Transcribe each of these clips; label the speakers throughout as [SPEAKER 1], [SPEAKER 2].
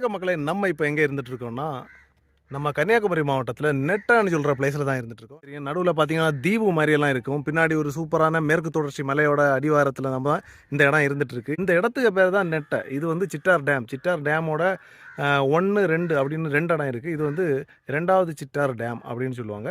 [SPEAKER 1] வணக்க மக்களை நம்ம இப்போ எங்கே இருந்துட்டு இருக்கோம்னா நம்ம கன்னியாகுமரி மாவட்டத்தில் நெட்டான்னு சொல்கிற பிளேஸில் தான் இருந்துட்டு இருக்கோம் நடுவில் பார்த்தீங்கன்னா தீவு மாதிரியெல்லாம் இருக்கும். பின்னாடி ஒரு சூப்பரான மேற்கு தொடர்ச்சி மலையோட அடிவாரத்தில் நம்ம தான் இந்த இடம் இருந்துட்டு இருக்கு இந்த இடத்துக்கு பேர் தான் நெட்டை. இது வந்து சிட்டார் டேம் சிட்டார் டேமோட ஒன்று ரெண்டு அப்படின்னு ரெண்டு இடம் இருக்குது இது வந்து ரெண்டாவது சிட்டார் டேம் அப்படின்னு சொல்லுவாங்க.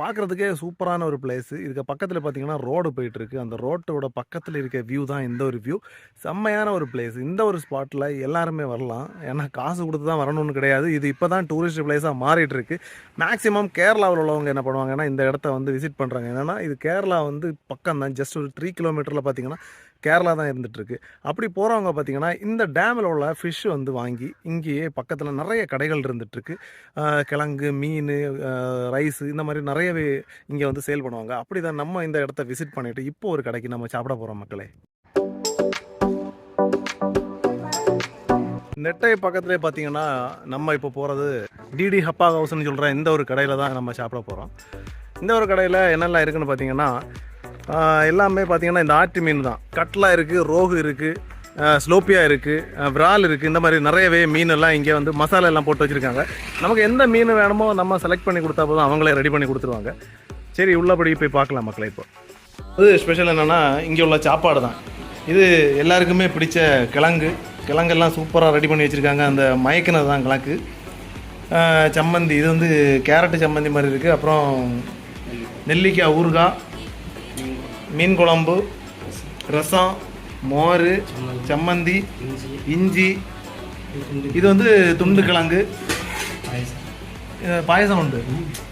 [SPEAKER 1] பார்க்குறதுக்கே சூப்பரான ஒரு பிளேஸு இதுக்கு பக்கத்தில் பார்த்தீங்கன்னா ரோடு போயிட்டுருக்கு அந்த ரோட்டோட பக்கத்தில் இருக்க வியூ தான் இந்த ஒரு வியூ செம்மையான ஒரு பிளேஸ் இந்த ஒரு ஸ்பாட்டில் எல்லாருமே வரலாம். ஏன்னா காசு கொடுத்து தான் வரணும்னு கிடையாது. இது இப்போ தான் டூரிஸ்ட் பிளேஸாக மாறிட்டு இருக்கு. மேக்ஸிமம் கேரளாவில் உள்ளவங்க என்ன பண்ணுவாங்கன்னா இந்த இடத்த வந்து விசிட் பண்ணுறாங்க என்னன்னா இது கேரளா வந்து பக்கம் தான் ஜஸ்ட் ஒரு த்ரீ கிலோமீட்டரில் பார்த்தீங்கன்னா கேரளா தான் இருந்துகிட்ருக்கு அப்படி போகிறவங்க பார்த்தீங்கன்னா இந்த டேமில் உள்ள ஃபிஷ் வந்து வாங்கி இங்கேயே பக்கத்தில் நிறைய கடைகள் இருந்துகிட்ருக்கு கிழங்கு மீன் ரைஸ் இந்த மாதிரி நிறையவே இங்கே வந்து சேல் பண்ணுவாங்க. அப்படி தான் நம்ம இந்த இடத்த விசிட் பண்ணிவிட்டு இப்போ ஒரு கடைக்கு நம்ம சாப்பிட போகிறோம் மக்களே. நெட்டை பக்கத்துலேயே பார்த்தீங்கன்னா நம்ம இப்போ போகிறது டிடி ஹப்பா ஹவுஸ்னு சொல்கிற இந்த ஒரு கடையில் தான் நம்ம சாப்பிட போகிறோம் இந்த ஒரு கடையில் என்னெல்லாம் இருக்குதுன்னு பார்த்தீங்கன்னா எல்லாமே பார்த்தீங்கன்னா இந்த ஆட்டு மீன் தான். கட்லா இருக்குது ரோகு இருக்குது ஸ்லோப்பியா இருக்குது விரால் இருக்குது இந்த மாதிரி நிறையவே மீனெல்லாம் இங்கே வந்து மசாலா எல்லாம் போட்டு வச்சுருக்காங்க. நமக்கு எந்த மீன் வேணுமோ நம்ம செலக்ட் பண்ணி கொடுத்தா போதும் அவங்களே ரெடி பண்ணி கொடுத்துருவாங்க. சரி உள்ளபடி போய் பார்க்கலாம் மக்களை இப்போ. அது ஸ்பெஷல் என்னென்னா இங்கே உள்ள சாப்பாடு தான். இது எல்லாருக்குமே பிடிச்ச கிழங்கு. கிழங்கெல்லாம் சூப்பராக ரெடி பண்ணி வச்சுருக்காங்க. அந்த மயக்கினது தான் கிழங்கு. சம்மந்தி இது வந்து கேரட்டு சம்மந்தி மாதிரி இருக்குது அப்புறம் நெல்லிக்காய் ஊறுகாய் மீன் குழம்பு ரசம் மோர் சம்மந்தி இஞ்சி. இது வந்து துண்டு கிழங்கு. இது பாயசம் உண்டு.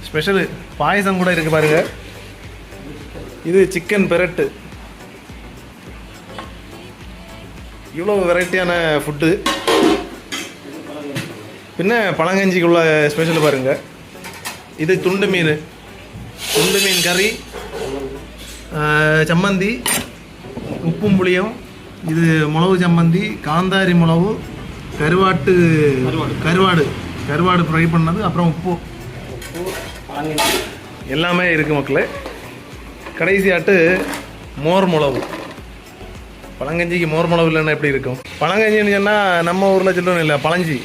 [SPEAKER 1] ஸ்பெஷலு பாயசம் கூட இருக்கு பாருங்க. இது சிக்கன் பெரட்டு. இவ்வளோ வெரைட்டியான ஃபுட்டு பின்ன பழங்கஞ்சிக்குள்ள ஸ்பெஷல் பாருங்க. இது துண்டு மீன். துண்டு மீன் கறி. சம்மந்தி உப்பும் புளியும் இது மிளகு சம்மந்தி காந்தாரி மிளகு கருவாட்டு கருவாடு. கருவாடு. ஃப்ரை பண்ணது அப்புறம் உப்பு. எல்லாமே இருக்குது மக்களே. கடைசியாட்டு மோர் மிளகு பழங்கஞ்சிக்கு மோர் மிளகு இல்லைன்னா எப்படி இருக்கும்? பழங்கஞ்சின்னு சொன்னால் நம்ம ஊரில் சொல்லணும் இல்லை பழஞ்சி.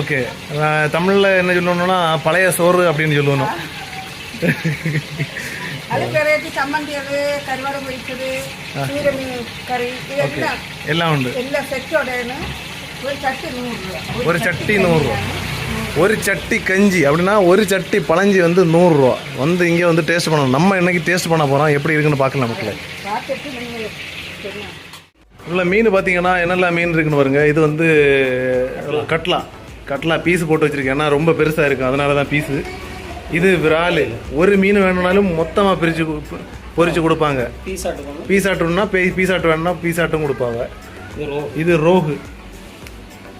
[SPEAKER 1] ஓகே. தமிழில் என்ன சொல்லணும்னா பழைய சோறு அப்படின்னு சொல்லணும்.
[SPEAKER 2] அதுக்கு
[SPEAKER 1] எல்லாம். உண்டு. ஒரு சட்டி நூறுரூவா. ஒரு சட்டி கஞ்சி. அப்படின்னா ஒரு சட்டி பழஞ்சி வந்து நூறுரூவா. வந்து இங்கே வந்து டேஸ்ட் பண்ணணும். நம்ம இன்னைக்கு டேஸ்ட் பண்ண போகிறோம் எப்படி இருக்குன்னு பார்க்கலாம் மக்களே உள்ள மீன் பார்த்தீங்கன்னா என்னெல்லாம் மீன் இருக்குன்னு பாருங்க. இது வந்து கட்லா. கட்லா பீஸ் போட்டு வச்சுருக்கேன். ஏன்னா ரொம்ப பெருசாக இருக்கும். அதனால தான் பீஸு. இது விரால் ஒரு மீன் வேணும்னாலும் மொத்தமாக பிரித்து பொரிச்சு கொடுப்பாங்க. பீஸ் ஆட்டு வேணும்னா பீஸ் ஆட்டும் கொடுப்பாங்க.
[SPEAKER 3] இது
[SPEAKER 1] ரோகு.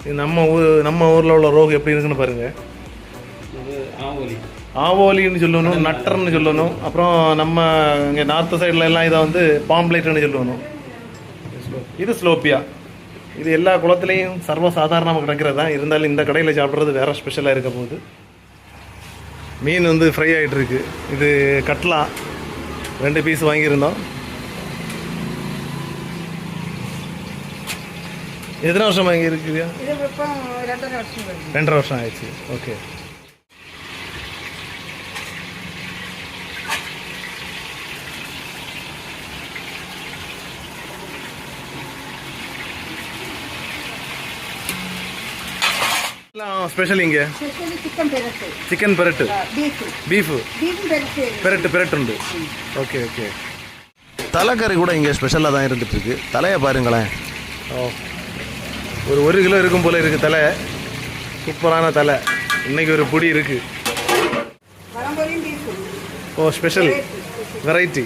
[SPEAKER 1] இது நம்ம ஊர் நம்ம ஊரில் உள்ள ரோகு எப்படி இருக்குன்னு பாருங்க.
[SPEAKER 3] இது ஆவலி.
[SPEAKER 1] ஆவோலின்னு சொல்லணும் நட்டர்னு சொல்லணும். அப்புறம் நம்ம இங்கே நார்த் சைடில் எல்லாம் இதை வந்து பாம்ப்ளேட்னு சொல்லணும். இது ஸ்லோப்பியா. இது எல்லா குளத்துலேயும் சர்வசாதாரணமாக கிடைக்கிறது தான் இருந்தாலும் இந்த கடையில் சாப்பிட்றது வேற ஸ்பெஷலாக இருக்க போகுது. மீன் வந்து ஃப்ரை ஆகிட்டுருக்கு இது கட்லா. ரெண்டு பீஸ் வாங்கியிருந்தோம். எத்தனை வருஷம்
[SPEAKER 2] வாங்கியிருக்குறியா
[SPEAKER 1] ரெண்டரை வருஷம் ஆயிடுச்சு. ஓகே ஸ்பெஷல் இங்க. சிக்கன் பெரட்டு. பீஃப் பெரட்டு. பெரட்டு. உண்டு ஓகே ஓகே தலைக்கறி கூட இங்கே ஸ்பெஷலாக தான் இருந்துட்டு இருக்கு. தலையை பாருங்களேன். ஓ. ஒரு ஒரு கிலோ இருக்கும் போல இருக்கு தலை. சூப்பரான தலை. இன்னைக்கு ஒரு பொடி இருக்கு. ஓ ஸ்பெஷல் வெரைட்டி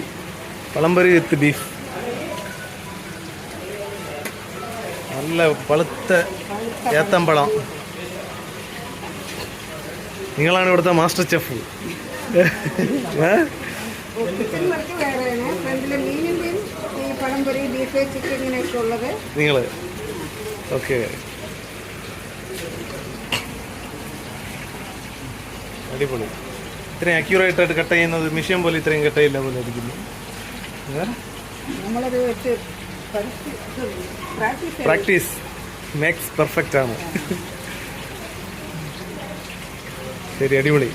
[SPEAKER 1] பழம்பரி வித் பீஃப் நல்ல பழுத்த ஏத்தம்பழம். നിങ്ങളാണ് ഇവിടുത്തെ മാസ്റ്റർ ചെഫ്. നിങ്ങൾ. ഓക്കെ. അടിപൊളി. ഇത്രയും അക്യൂറേറ്റ് ആയിട്ട് കട്ട് ചെയ്യുന്നത് മിഷ്യൻ പോലെ ഇത്രയും കട്ട് ചെയ്യില്ല പോലെ ഇരിക്കുന്നു.
[SPEAKER 2] പ്രാക്ടീസ്
[SPEAKER 1] മേക്സ് പെർഫെക്റ്റ് ആണ്. சரி அடிபொலி.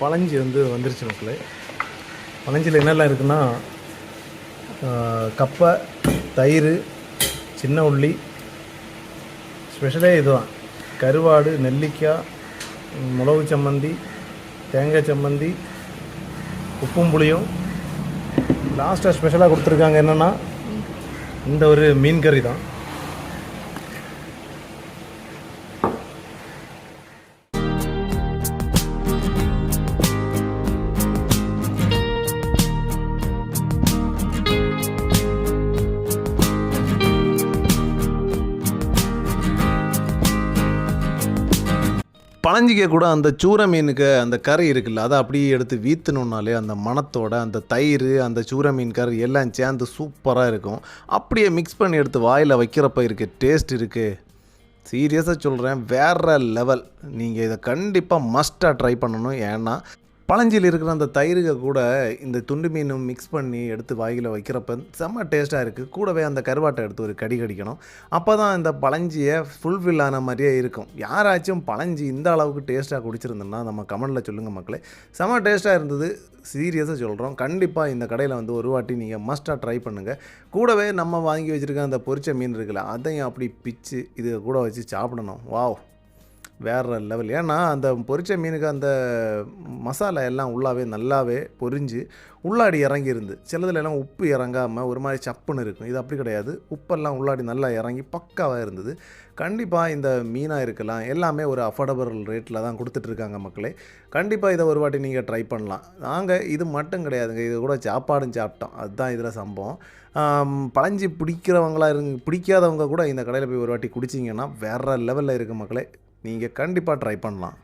[SPEAKER 1] பழஞ்சி வந்து வந்துருச்சு மக்களே. பழஞ்சியில் என்னெல்லாம் இருக்குன்னா கப்பை தயிர் சின்ன உள்ளி ஸ்பெஷலே இதுதான். கருவாடு நெல்லிக்காய் ம், மிளகு சம்மந்தி தேங்காய் சம்மந்தி உப்பும் புளியும். லாஸ்ட்டாக ஸ்பெஷலாக கொடுத்துருக்காங்க என்னென்னா இந்த ஒரு மீன் கறி தான். பழஞ்சிக்க கூட அந்த சூர மீனுக்கு அந்த கறி இருக்குல்ல அதை அப்படியே எடுத்து வீத்தணுன்னாலே அந்த மணத்தோட அந்த தயிர் அந்த சூர மீன் கறி எல்லாம் சேர்ந்து சூப்பராக இருக்கும். அப்படியே மிக்ஸ் பண்ணி எடுத்து வாயில் வைக்கிறப்ப இருக்குது டேஸ்ட் இருக்குது சீரியஸாக சொல்கிறேன் வேற லெவல் நீங்கள் இதை கண்டிப்பாக மஸ்ட்டாக ட்ரை பண்ணணும். ஏன்னா பழஞ்சியில் இருக்கிற அந்த தயிருக்கு கூட இந்த துண்டு மீனும் மிக்ஸ் பண்ணி எடுத்து வாயில் வைக்கிறப்ப செம்ம டேஸ்ட்டாக இருக்குது கூடவே அந்த கருவாட்டை எடுத்து ஒரு கடி கடிக்கணும். அப்போ தான் இந்த பழஞ்சியை ஃபுல்ஃபில் ஆன மாதிரியே இருக்கும். யாராச்சும் பழஞ்சி இந்த அளவுக்கு டேஸ்ட்டாக குடிச்சிருந்தோம்னா நம்ம கமெண்டில் சொல்லுங்கள் மக்களே. செம்ம டேஸ்ட்டாக இருந்தது. சீரியஸாக சொல்கிறோம் கண்டிப்பாக இந்த கடையில் வந்து ஒரு வாட்டி நீங்கள் மஸ்ட்டாக ட்ரை பண்ணுங்கள் கூடவே நம்ம வாங்கி வச்சுருக்க அந்த பொரிச்ச மீன் இருக்குல்ல அதையும் அப்படி பிச்சு இது கூட வச்சு சாப்பிடணும். வாவ் வேற லெவல் ஏன்னா அந்த பொரிச்ச மீனுக்கு அந்த மசாலா எல்லாம் உள்ளாவே நல்லாவே பொரிஞ்சு உள்ளாடி இறங்கியிருந்து சிலதுல எல்லாம் உப்பு இறங்காமல் ஒரு மாதிரி சப்புன்னு இருக்கும். இது அப்படி கிடையாது. உப்பெல்லாம் உள்ளாடி நல்லா இறங்கி பக்காவாக இருந்தது. கண்டிப்பாக இந்த மீனாக இருக்கலாம். எல்லாமே ஒரு அஃபோர்டபுள் ரேட்டில் தான் கொடுத்துட்ருக்காங்க மக்களே. கண்டிப்பாக இதை ஒரு வாட்டி நீங்கள் ட்ரை பண்ணலாம். நாங்கள் இது மட்டும் கிடையாதுங்க. இது கூட சாப்பாடும் சாப்பிட்டோம். அதுதான் இதில் சம்பவம். பழஞ்சி பிடிக்கிறவங்களா இருங்க பிடிக்காதவங்க கூட இந்த கடையில் போய் ஒரு வாட்டி குடிச்சிங்கன்னா வேறு லெவலில் இருக்குது மக்களே. நீங்கள் கண்டிப்பாக ட்ரை பண்ணலாம்.